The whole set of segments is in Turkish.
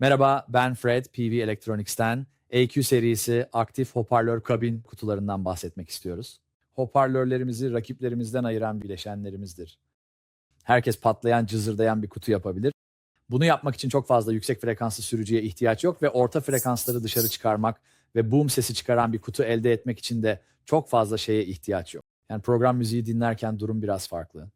Merhaba, ben Fred, PV Electronics'ten. AQ serisi aktif hoparlör kabin kutularından bahsetmek istiyoruz. Hoparlörlerimizi rakiplerimizden ayıran bileşenlerimizdir. Herkes patlayan, cızırdayan bir kutu yapabilir. Bunu yapmak için çok fazla yüksek frekanslı sürücüye ihtiyaç yok ve orta frekansları dışarı çıkarmak ve boom sesi çıkaran bir kutu elde etmek için de çok fazla şeye ihtiyaç yok. Yani program müziği dinlerken durum biraz farklı.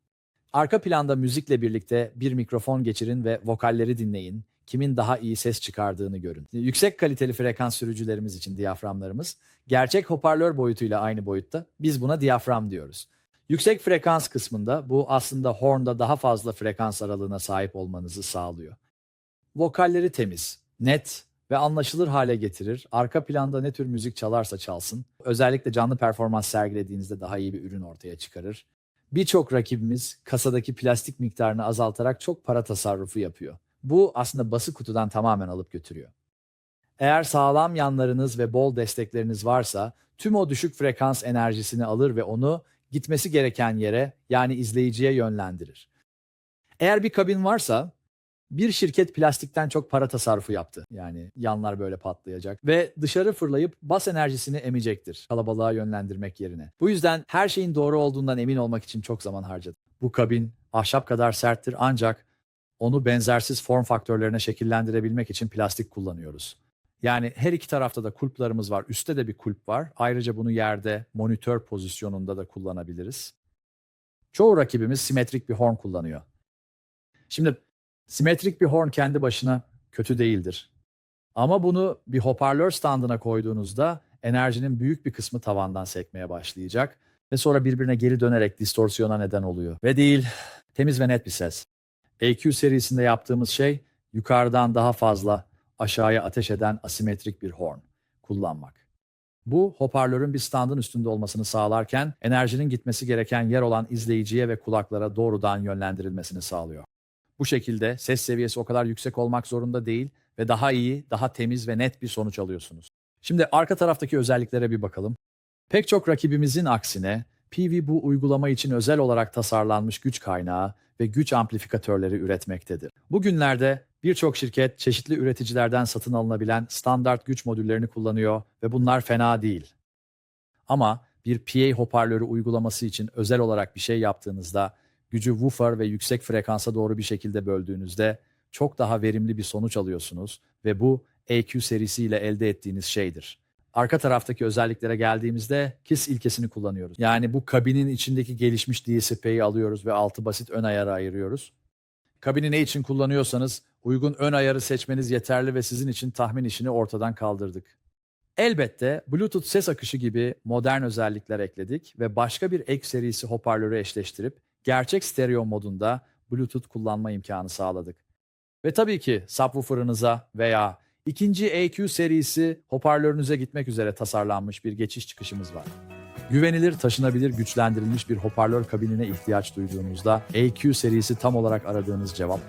Arka planda müzikle birlikte bir mikrofon geçirin ve vokalleri dinleyin. Kimin daha iyi ses çıkardığını görün. Yüksek kaliteli frekans sürücülerimiz için diyaframlarımız gerçek hoparlör boyutuyla aynı boyutta. Biz buna diyafram diyoruz. Yüksek frekans kısmında bu aslında hornda daha fazla frekans aralığına sahip olmanızı sağlıyor. Vokalleri temiz, net ve anlaşılır hale getirir. Arka planda ne tür müzik çalarsa çalsın. Özellikle canlı performans sergilediğinizde daha iyi bir ürün ortaya çıkarır. Birçok rakibimiz kasadaki plastik miktarını azaltarak çok para tasarrufu yapıyor. Bu aslında bası kutudan tamamen alıp götürüyor. Eğer sağlam yanlarınız ve bol destekleriniz varsa tüm o düşük frekans enerjisini alır ve onu gitmesi gereken yere yani izleyiciye yönlendirir. Eğer bir kabin varsa bir şirket plastikten çok para tasarrufu yaptı. Yani yanlar böyle patlayacak ve dışarı fırlayıp bas enerjisini emecektir kalabalığa yönlendirmek yerine. Bu yüzden her şeyin doğru olduğundan emin olmak için çok zaman harcadım. Bu kabin ahşap kadar serttir ancak onu benzersiz form faktörlerine şekillendirebilmek için plastik kullanıyoruz. Yani her iki tarafta da kulplarımız var. Üstte de bir kulp var. Ayrıca bunu yerde monitör pozisyonunda da kullanabiliriz. Çoğu rakibimiz simetrik bir horn kullanıyor. Şimdi simetrik bir horn kendi başına kötü değildir. Ama bunu bir hoparlör standına koyduğunuzda enerjinin büyük bir kısmı tavandan sekmeye başlayacak ve sonra birbirine geri dönerek distorsiyona neden oluyor. Ve değil, temiz ve net bir ses. AQ serisinde yaptığımız şey yukarıdan daha fazla aşağıya ateş eden asimetrik bir horn kullanmak. Bu hoparlörün bir standın üstünde olmasını sağlarken enerjinin gitmesi gereken yer olan izleyiciye ve kulaklara doğrudan yönlendirilmesini sağlıyor. Bu şekilde ses seviyesi o kadar yüksek olmak zorunda değil ve daha iyi, daha temiz ve net bir sonuç alıyorsunuz. Şimdi arka taraftaki özelliklere bir bakalım. Pek çok rakibimizin aksine PV bu uygulama için özel olarak tasarlanmış güç kaynağı ve güç amplifikatörleri üretmektedir. Bugünlerde birçok şirket çeşitli üreticilerden satın alınabilen standart güç modüllerini kullanıyor ve bunlar fena değil. Ama bir PA hoparlörü uygulaması için özel olarak bir şey yaptığınızda gücü woofer ve yüksek frekansa doğru bir şekilde böldüğünüzde çok daha verimli bir sonuç alıyorsunuz ve bu AQ serisiyle elde ettiğiniz şeydir. Arka taraftaki özelliklere geldiğimizde KISS ilkesini kullanıyoruz. Yani bu kabinin içindeki gelişmiş DSP'yi alıyoruz ve altı basit ön ayarı ayırıyoruz. Kabini ne için kullanıyorsanız uygun ön ayarı seçmeniz yeterli ve sizin için tahmin işini ortadan kaldırdık. Elbette Bluetooth ses akışı gibi modern özellikler ekledik ve başka bir ek serisi hoparlörü eşleştirip gerçek stereo modunda Bluetooth kullanma imkanı sağladık. Ve tabii ki subwoofer'ınıza veya ikinci AQ serisi hoparlörünüze gitmek üzere tasarlanmış bir geçiş çıkışımız var. Güvenilir, taşınabilir, güçlendirilmiş bir hoparlör kabinine ihtiyaç duyduğunuzda AQ serisi tam olarak aradığınız cevap